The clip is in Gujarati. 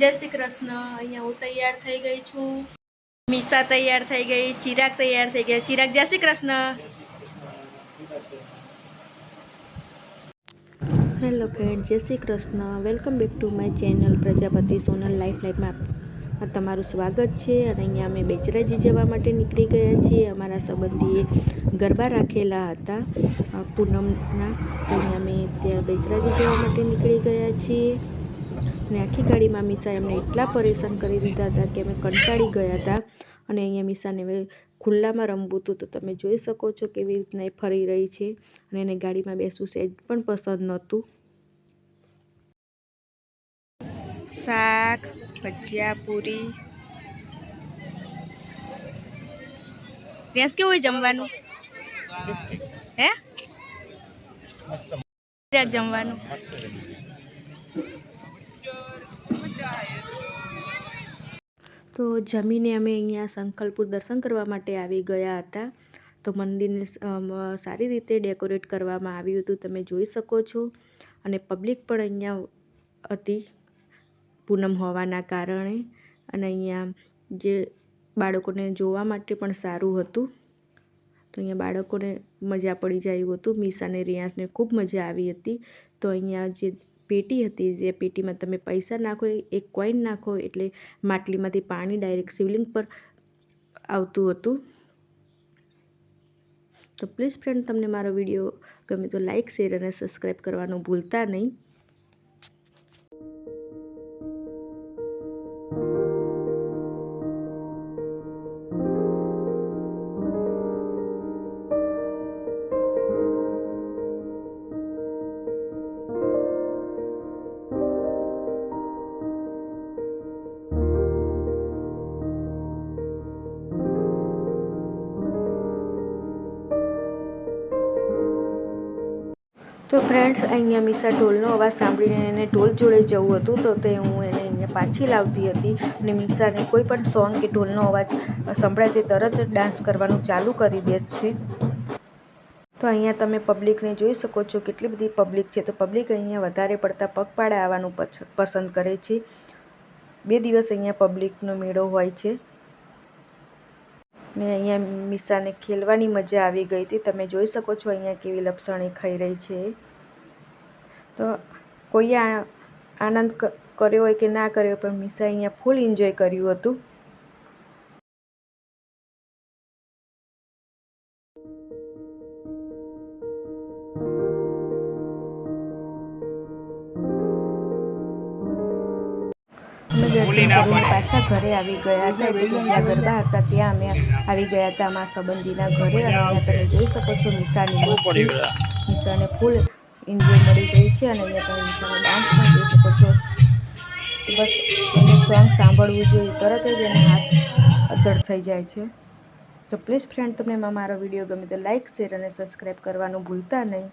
જય શ્રી કૃષ્ણ. અહીંયા હું તૈયાર થઈ ગઈ છું. મીસા તૈયાર થઈ ગઈ, ચિરાગ તૈયાર થઈ ગયા. ચિરાગ, જય Shri Krishna. Hello friend, Jai Shri Krishna. Welcome back to my channel Prajapati Sonal life લાઈફમાં તમારું સ્વાગત છે. અને અહીંયા અમે બેચરાજી જવા માટે નીકળી ગયા છીએ. અમારા સંબંધીએ ગરબા રાખેલા હતા પૂનમના. તો અહીંયા અમે ત્યાં બેચરાજી જવા માટે નીકળી ગયા છીએ. અને આખી ગાડીમાં મીસા એમને એટલા પરેશાન કરી દીધા હતા કે અમે કંટાળી ગયા હતા. અને અહીંયા મીસાને હવે ખુલ્લામાં રમવું હતું. તો તમે જોઈ શકો છો કેવી રીતના એ ફરી રહી છે. અને એને ગાડીમાં બેસવું સહેજ પણ પસંદ નહોતું. શાક, ભજીયા, પૂરી. રેસ કેવું હોય જમવાનું? હે? જમવાનું. તો જમીને અમે અહીંયા શંખલપુર દર્શન કરવા માટે આવી ગયા હતા. તો મંદિરને સારી રીતે ડેકોરેટ કરવામાં આવ્યું હતું, તમે જોઈ શકો છો. અને પબ્લિક પણ અહીંયા હતી પૂનમ હોવાના કારણે અને અહીંયા જે બાળકોને જોવા માટે પણ સારું હતું. તો અહીંયા બાળકોને મજા પડી જાય એવું હતું. મીસાને રિયાઝને ખૂબ મજા આવી હતી. તો અહીંયા જે પેટી હતી જે પેટીમાં તમે પૈસા નાખો, એક કોઈન નાખો એટલે માટલીમાંથી પાણી ડાયરેક્ટ શિવલિંગ પર આવતું હતું. તો પ્લીઝ ફ્રેન્ડ, તમને મારો વીડિયો ગમે તો લાઇક શેર અને સબસ્ક્રાઈબ કરવાનું ભૂલતા નહીં. તો ફ્રેન્ડ્સ અહીંયા મિસા ઢોલનો અવાજ સાંભળીને એને ઢોલ જોડે જવું હતું, તો તે હું એને અહીંયા પાછી લાવતી હતી અને મિસાને કોઈ પણ સોંગ કે ઢોલનો અવાજ સંભળાય તે તરત જ ડાન્સ કરવાનું ચાલુ કરી દે છે. તો અહીંયા તમે પબ્લિકને જોઈ શકો છો કેટલી બધી પબ્લિક છે. તો પબ્લિક અહીંયા વધારે પડતા પગપાળા આવવાનું પસંદ કરે છે. બે દિવસ અહીંયા પબ્લિકનો મેળો હોય છે. ને અહીંયા મિસાને ખેલવાની મજા આવી ગઈ હતી. તમે જોઈ શકો છો અહીંયા કેવી લપસણી ખાઈ રહી છે. તો કોઈએ આનંદ કર્યો હોય કે ના કર્યો પણ મિસા અહીંયા ફૂલ એન્જોય કર્યું હતું. અમે દર્શન કરીને પાછા ઘરે આવી ગયા હતા. એટલે કે જ્યાં ગરબા હતા ત્યાં અમે આવી ગયા હતા અમારા સંબંધીના ઘરે. અને અહીંયા તમે જોઈ શકો છો નિશાની નિશાને ફૂલ એન્જોય મળી ગઈ છે. અને અહીંયા તમે નિશાનો ડાન્સ પણ જોઈ શકો છો. તો બસ એનું સોંગ સાંભળવું જોઈએ. તરત જ એને હાથ અદ્ધર થઈ જાય છે. તો પ્લીઝ ફ્રેન્ડ તમને મારો વીડિયો ગમે તો લાઇક શેર અને સબસ્ક્રાઈબ કરવાનું ભૂલતા નહીં.